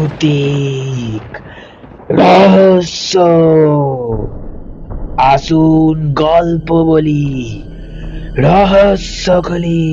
ভৌতিক রহস্য। আসুন গল্প বলি, রহস্য খুলি।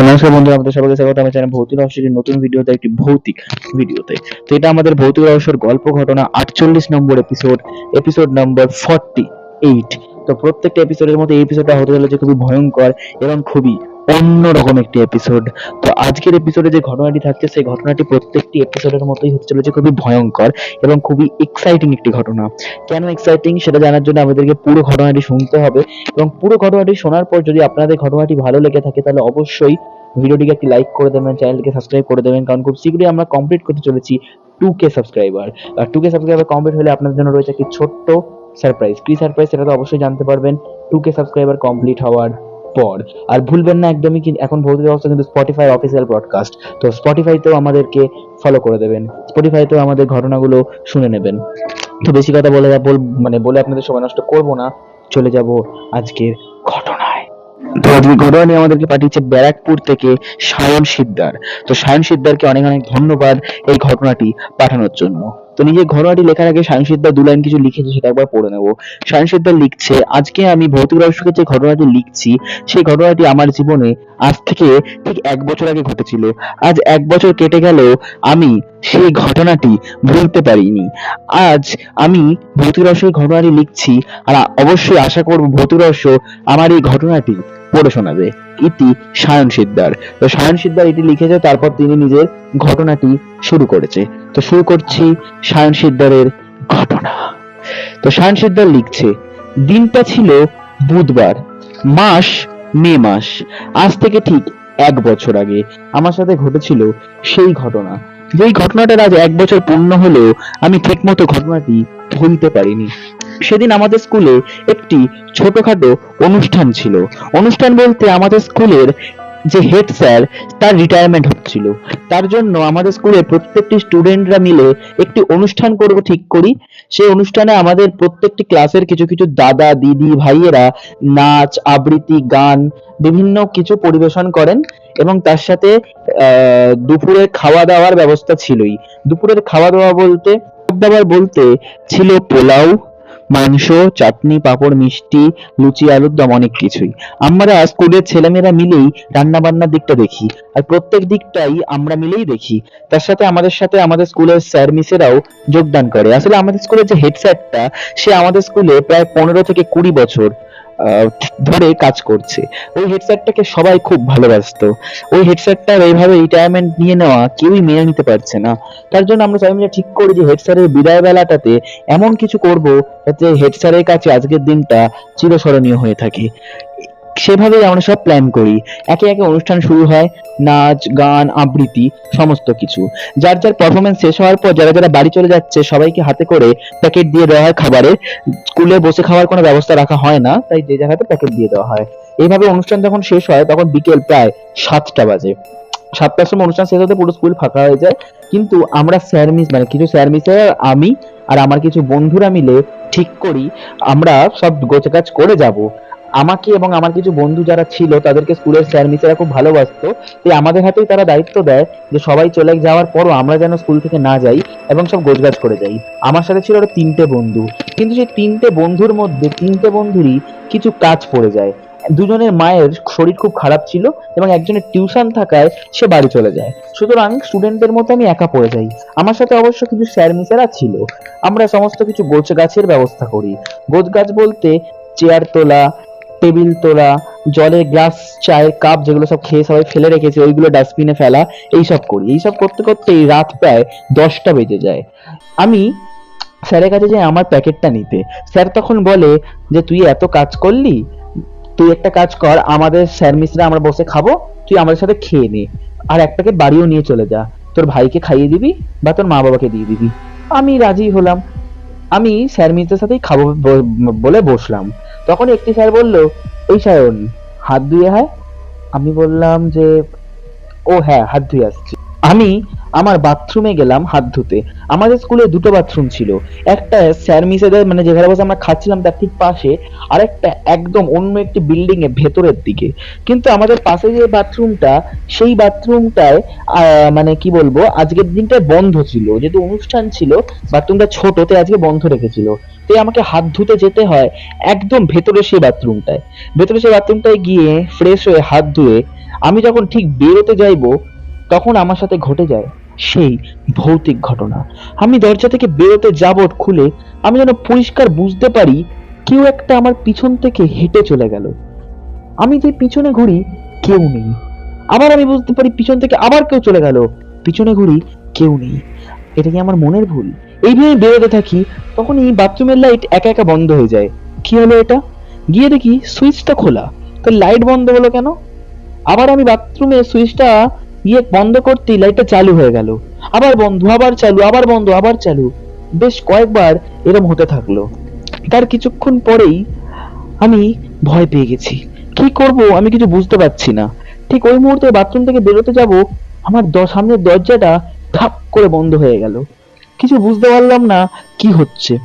নমস্কার বন্ধু আমাদের সবাইকে স্বাগত। আমার চ্যানেল ভৌতিক রহস্যের নতুন ভিডিওতে, একটি ভৌতিক ভিডিওতে। তো এটা আমাদের ভৌতিক রহস্যের গল্প ঘটনা, আটচল্লিশ number episode episode number forty eight তো প্রত্যেকটা এপিসোডের মধ্যে এই এপিসোডটা হতে চলেছে খুবই ভয়ঙ্কর এবং খুবই অন্যরকম একটি এপিসোড তো আজকের এপিসোডে যে ঘটনাটি থাকছে, সেই ঘটনাটি প্রত্যেকটি এপিসোডের মতোই হতে চলেছে খুবই ভয়ঙ্কর এবং খুবই এক্সাইটিং একটি ঘটনা। কেন এক্সাইটিং সেটা জানার জন্য আমাদেরকে পুরো ঘটনাটি শুনতে হবে এবং পুরো ঘটনাটি শোনার পর যদি আপনাদের ঘটনাটি ভালো লেগে থাকে, তাহলে অবশ্যই ভিডিওটিকে একটি লাইক করে দেবেন চ্যানেলটিকে সাবস্ক্রাইব করে দেবেন, কারণ খুব শীঘ্রই আমরা কমপ্লিট করতে চলেছি টু কে সাবস্ক্রাইবার আর টু কে সাবস্ক্রাইবার কমপ্লিট হলে আপনাদের জন্য রয়েছে একটি ছোট্ট সারপ্রাইজ কি সারপ্রাইজ সেটা তো অবশ্যই জানতে পারবেন। টু কে সাবস্ক্রাইবার কমপ্লিট হওয়ার পর। আর ভুলবেন না একদমই এখন ভৌতিক অবস্থা কিন্তু স্পটিফাই অফিসিয়াল ব্রডকাস্ট তো স্পটিফাইতেও আমাদেরকে ফলো করে দেবেন। স্পটিফাইতেও আমাদের ঘটনাগুলো শুনে নেবেন। তো বেশি কথা বলে মানে বলে আপনাদের সময় নষ্ট করব না। চলে যাব আজকের ঘটনায়। তো আজকে ঘটনা নিয়ে আমাদেরকে পাঠিয়েছে ব্যারাকপুর থেকে সায়ন সিকদার তো সায়ন সিকদারকে অনেক অনেক ধন্যবাদ এই ঘটনাটি পাঠানোর জন্য। তো নিজের ঘটনাটি লেখার আগে সিকদার দু লাইন কিছু লিখেছে, সেটা একবার পড়ে নেব। সিকদার লিখছে, আজকে আমি ভৌতিক রহস্যকে যে ঘটনাটি লিখছি, সেই ঘটনাটি আমার জীবনে আজ থেকে ঠিক এক বছর আগে ঘটেছিল। আজ এক বছর কেটে গেলেও আমি সেই ঘটনাটি ভুলতে পারিনি। আজ আমি ভৌতিক রহস্যের ঘটনাটি লিখছি, আর অবশ্যই আশা করব ভৌতিক রহস্য আমার এই ঘটনাটি পড়ে শোনাবে। ইতি সায়ন সিকদার তো সায়ন সিকদার এটি লিখেছে তারপর তিনি নিজের ঘটনাটি শুরু করেছে। তো শুরু করছি সায়ন সিকদারের ঘটনা। তো সায়ন সিকদার লিখছে, দিনটা ছিল বুধবার, মাস মে মাস। আজ থেকে ঠিক এক বছর আগে। আমার সাথে ঘটেছিল সেই ঘটনা। যেই ঘটনাটার আজ এক বছর পূর্ণ হলেও আমি ঠিকমতো ঘটনাটি ভুলতে পারিনি। সেদিন আমাদের স্কুলে একটি ছোটখাটো অনুষ্ঠান ছিল। অনুষ্ঠান বলতে আমাদের স্কুলের যে হেড স্যার তার রিটায়ারমেন্ট হচ্ছিল। তার জন্য আমাদের স্কুলে প্রত্যেকটি স্টুডেন্টরা মিলে একটি অনুষ্ঠান করব ঠিক করি। সেই অনুষ্ঠানে আমাদের প্রত্যেকটি ক্লাসের কিছু কিছু দাদা, দিদি, ভাইয়েরা নাচ, আবৃত্তি, গান, বিভিন্ন কিছু পরিবেশন করেন এবং তার সাথে দুপুরের খাওয়া দাওয়ার ব্যবস্থা ছিলই। দুপুরের খাওয়া দাওয়া বলতে খাবার বলতে ছিল পোলাও মাংস চাটনি, পাঁপড়, মিষ্টি, লুচি, আলুর দম অনেক কিছুই। আমরা স্কুলের ছেলেমেয়েরা মিলেই রান্না বান্নার দিকটা দেখি আর প্রত্যেক দিকটাই আমরা মিলেই দেখি। তার সাথে আমাদের সাথে আমাদের স্কুলের স্যার, মিসেরাও যোগদান করে। আসলে আমাদের স্কুলের যে হেড স্যারটা সে আমাদের স্কুলে প্রায় পনেরো থেকে কুড়ি বছর। ধরে কাজ করছে। ওই হেড স্যারটাকে সবাই খুব ভালোবাসতো। ওই হেড স্যারটার এইভাবে রিটায়ারমেন্ট নিয়ে নেওয়া কেউই মেনে নিতে পারছে না। তার জন্য আমরা সবাই মিলে ঠিক করি যে হেড স্যারের বিদায় বেলাটাতে এমন কিছু করব যাতে হেড স্যারের কাছে আজকের দিনটা চিরস্মরণীয় হয়ে থাকে। সেভাবেই আমরা সব প্ল্যান করি। একে একে অনুষ্ঠান শুরু হয়, নাচ, গান, আবৃত্তি, সমস্ত কিছু। যার যার পারফরমেন্স শেষ হওয়ার পর যারা যারা বাড়ি চলে যাচ্ছে, সবাইকে হাতে করে প্যাকেট দিয়ে দেওয়া হয় খাবারের স্কুলে বসে খাওয়ার কোনো ব্যবস্থা রাখা হয় না, তাই যে জায়গাতে প্যাকেট দিয়ে দেওয়া হয়। এইভাবে অনুষ্ঠান যখন শেষ হয়, তখন বিকেল প্রায় সাতটা বাজে। সাতটার সময় অনুষ্ঠান শেষ হতে পুরো স্কুল ফাঁকা হয়ে যায়। কিন্তু আমরা স্যার মিস মানে কিছু স্যার মিসের আমি আর আমার কিছু বন্ধুরা মিলে ঠিক করি, আমরা সব গোছগাছ করে যাব। আমাকে এবং আমার কিছু বন্ধু যারা ছিল, তাদেরকে স্কুলের স্যার মিসেরা খুব ভালোবাসতো। তাই আমাদের হাতেই তারা দায়িত্ব দেয় যে সবাই চলে যাওয়ার পরও আমরা যেন স্কুল থেকে না যাই এবং সব গোছগাছ করে যাই। আমার সাথে ছিল আরও তিনটে বন্ধু। কিন্তু সেই তিনটে বন্ধুর মধ্যে তিনটে বন্ধুরই কিছু কাজ পড়ে যায়। দুজনের মায়ের শরীর খুব খারাপ ছিল এবং একজনের টিউশন থাকায় সে বাড়ি চলে যায়। সুতরাং স্টুডেন্টদের মতো আমি একা পড়ে যাই। আমার সাথে অবশ্য কিছু স্যার মিসেরা ছিল। আমরা সমস্ত কিছু গোছ গাছের ব্যবস্থা করি। গোছ গাছ বলতে চেয়ার তোলা টেবিল তোলা জলের গ্লাস, চায়ের কাপ যেগুলো সব খেয়ে সবাই ফেলে রেখেছে, ওইগুলো ডাস্টবিনে ফেলা, এইসব করি। এইসব করতে করতেই রাত প্রায় দশটা বেজে যায়। আমি স্যারের কাছে যাই আমার প্যাকেটটা নিতে। স্যার তখন বলে যে, তুই এত কাজ করলি? তুই একটা কাজ কর, আমাদের স্যার মিসরা আমরা বসে খাব, তুই আমাদের সাথে খেয়ে নে। আর এক প্যাকেট বাড়িও নিয়ে চলে যা। তোর ভাইকে খাইয়ে দিবি বা তোর মা বাবাকে দিয়ে দিবি। আমি রাজি হলাম। আমি স্যার মিসদের সাথেই খাব বলে বসলাম। তখন একটি স্যার বলল, এই সায়ন, হাত ধুয়ে হয় আমি বললাম যে, ও হ্যাঁ হাত ধুয়ে আসছি। আমি আমার বাথরুমে গেলাম হাত ধুতে। আমাদের স্কুলে দুটো বাথরুম ছিল। একটা স্যার মিসেদের মানে যেখানে বসে আমরা খাচ্ছিলাম, তার ঠিক পাশে, আরেকটা একদম অন্য একটি বিল্ডিং এ ভেতরের দিকে। কিন্তু আমাদের পাশে যে বাথরুমটা সেই বাথরুমটায় মানে কি বলব, আজকের দিনটা বন্ধ ছিল। যেহেতু অনুষ্ঠান ছিল বাথরুমটা ছোটতে আজকে বন্ধ রেখেছিল। তাই আমাকে হাত ধুতে যেতে হয় একদম ভেতরে সেই বাথরুমটায় ভেতরে সেই বাথরুমটায় গিয়ে ফ্রেশ হয়ে হাত ধুয়ে, আমি যখন ঠিক বেরোতে যাইবো, তখন আমার সাথে ঘটে যায়। সেই ভৌতিক ঘটনা। আমি দরজা থেকে বেরোতে যাবট খুলে আমি যেন পরিষ্কার বুঝতে পারি, কেউ একটা আমার পিছন থেকে হেঁটে চলে গেল। আমি যে পিছনে ঘুরি, কেউ নেই। আবার আমি বুঝতে পারি পিছন থেকে আবার কেউ চলে গেল। পিছনে ঘুরি, কেউ নেই। এটা কি আমার মনের ভুল? এইভাবে বেরোতে থাকি, তখনই বাথরুমের লাইট একা একা বন্ধ হয়ে যায়। কি হলো এটা? গিয়ে দেখি সুইচটা খোলা। তো লাইট বন্ধ হলো কেন? আবার আমি বাথরুমে সুইচটা ইয়ে বন্ধ করতেই লাইটটা চালু হয়ে গেল। আবার বন্ধ, আবার চালু, আবার বন্ধ, আবার চালু। বেশ কয়েকবার এরম হতে থাকল। তার কিছুক্ষণ পরেই আমি ভয় পেয়ে গেছি। কি করব আমি কিছু বুঝতে পারছি না। ঠিক ওই মুহূর্তে বাথরুম থেকে বেরোতে যাব, আমার সামনের দরজাটা ঠাপ করে বন্ধ হয়ে গেল। কিছু বুঝতে পারলাম না কি হচ্ছে।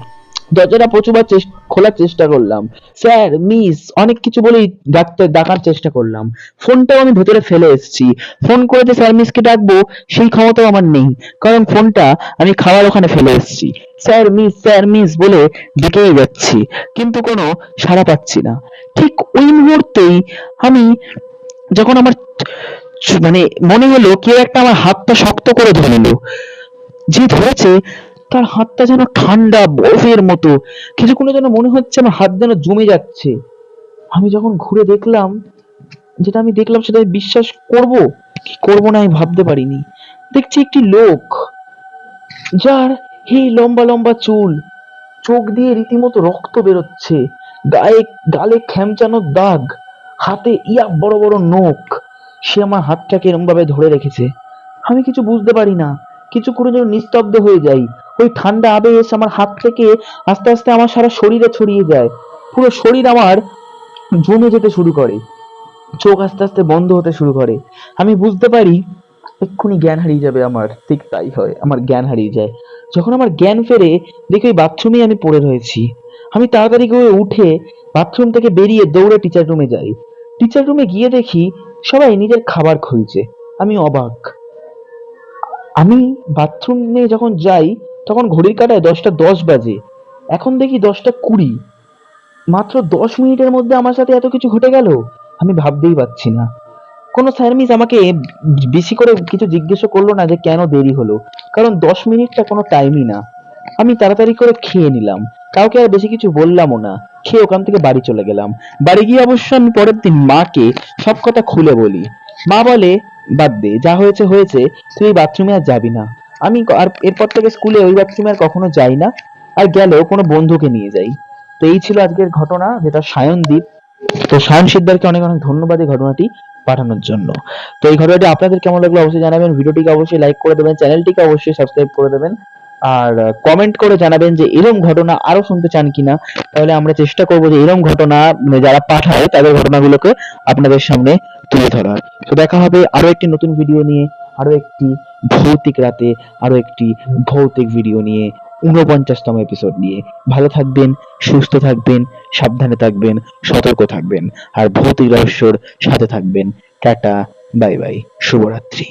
দরজাটা প্রচুরবার খোলার চেষ্টা করলাম। স্যার, মিস, অনেক কিছু বলেই ডাকতে ডাকার চেষ্টা করলাম। ফোনটাও আমি ভেতরে ফেলে এসেছি। ফোন করে যে স্যার মিসকে ডাকবো, সেই ক্ষমতাও আমার নেই। কারণ ফোনটা আমি খাওয়ার ওখানে ফেলে এসেছি। স্যার, মিস স্যার, মিস বলে ডেকেই যাচ্ছি। কিন্তু কোনো সাড়া পাচ্ছি না। ঠিক ওই মুহূর্তেই আমি যখন আমার মানে মনে হলো কেউ একটা আমার হাতটা শক্ত করে ধরে নিল যে ধরেছে তার হাতটা যেন ঠান্ডা বরফের মতো। কিছুক্ষণের জন্য মনে হচ্ছে আমার হাত যেন জমে যাচ্ছে। আমি যখন ঘুরে দেখলাম, যেটা আমি দেখলাম সেটা বিশ্বাস করব? কি করব না আমি ভাবতে পারিনি। দেখছি একটি লোক, যার হে লম্বা লম্বা চুল, চোখ দিয়ে রীতিমতো রক্ত বেরোচ্ছে, গায়ে, গালে খ্যামচানো দাগ, হাতে ইয়া বড় বড় নখ। সে আমার হাতটাকে এরম ভাবে ধরে রেখেছে। আমি কিছু বুঝতে পারি না। কিছু করে যেন নিস্তব্ধ হয়ে যাই। ওই ঠান্ডা আবেশ আমার হাত থেকে আস্তে আস্তে আমার সারা শরীরে ছড়িয়ে যায়। পুরো শরীর আমার জমে যেতে শুরু করে। চোখ আস্তে আস্তে বন্ধ হতে শুরু করে। আমি বুঝতে পারি, এক্ষুনি জ্ঞান হারিয়ে যাবে আমার। ঠিক তাই হয়, আমার জ্ঞান হারিয়ে যায়। যখন আমার জ্ঞান ফেরে, দেখি ওই বাথরুমেই আমি পড়ে রয়েছি। আমি তাড়াতাড়ি করে উঠে বাথরুম থেকে বেরিয়ে দৌড়ে টিচার রুমে যাই। টিচার রুমে গিয়ে দেখি সবাই নিজের খাবার খুলছে। আমি অবাক। আমি বাথরুমে যখন যাই তখন ঘড়ির কাটায় দশটা দশ বাজে। এখন দেখি দশটা কুড়ি। মাত্র দশ মিনিটের মধ্যে আমার সাথে এত কিছু ঘটে গেল? আমি ভাবতেই পারছি না। কোনো স্যার মিস আমাকে বেশি করে কিছু জিজ্ঞেস করল না যে কেন দেরি হলো। কারণ দশ মিনিটটা কোনো টাইমই না। আমি তাড়াতাড়ি করে খেয়ে নিলাম। কাউকে আর বেশি কিছু বললামও না। খেয়ে ওখান থেকে বাড়ি চলে গেলাম। বাড়ি গিয়ে অবশ্য আমি পরের দিন মাকে সব কথা খুলে বলি। মা বলে, বাদ দে, যা হয়েছে হয়েছে। তুই বাথরুমে আর যাবি না। আমি আর এরপর থেকে স্কুলে ওই বাথরুমে আর কখনো যাই না। আর গেলেও কোনো বন্ধুকে নিয়ে যাই। তো এই ছিল আজকের ঘটনা, যেটা সায়নদীপ তো সায়ন সিদ্ধারকে অনেক অনেক ধন্যবাদ এই ঘটনাটি পাঠানোর জন্য। তো এই ঘটনাটি আপনাদের কেমন লাগল অবশ্যই জানাবেন। ভিডিওটিকে অবশ্যই লাইক করে দেবেন, চ্যানেলটিকে অবশ্যই সাবস্ক্রাইব করে দেবেন। আর কমেন্ট করে জানাবেন যে এরকম ঘটনা আরও শুনতে চান কিনা। তাহলে আমরা চেষ্টা করব যে এরকম ঘটনা মানে যারা পাঠায় তাদের ঘটনাগুলোকে আপনাদের সামনে তুলে ধরার। তো দেখা হবে আরও একটি নতুন ভিডিও নিয়ে। আরও একটি ভৌতিক রাতে আরও একটি ভৌতিক ভিডিও নিয়ে, ঊনপঞ্চাশতম এপিসোড নিয়ে। ভালো থাকবেন, সুস্থ থাকবেন, সাবধানে থাকবেন, সতর্ক থাকবেন, আর ভৌতিক রহস্যর সাথে থাকবেন। টাটা বাই বাই শুভরাত্রি।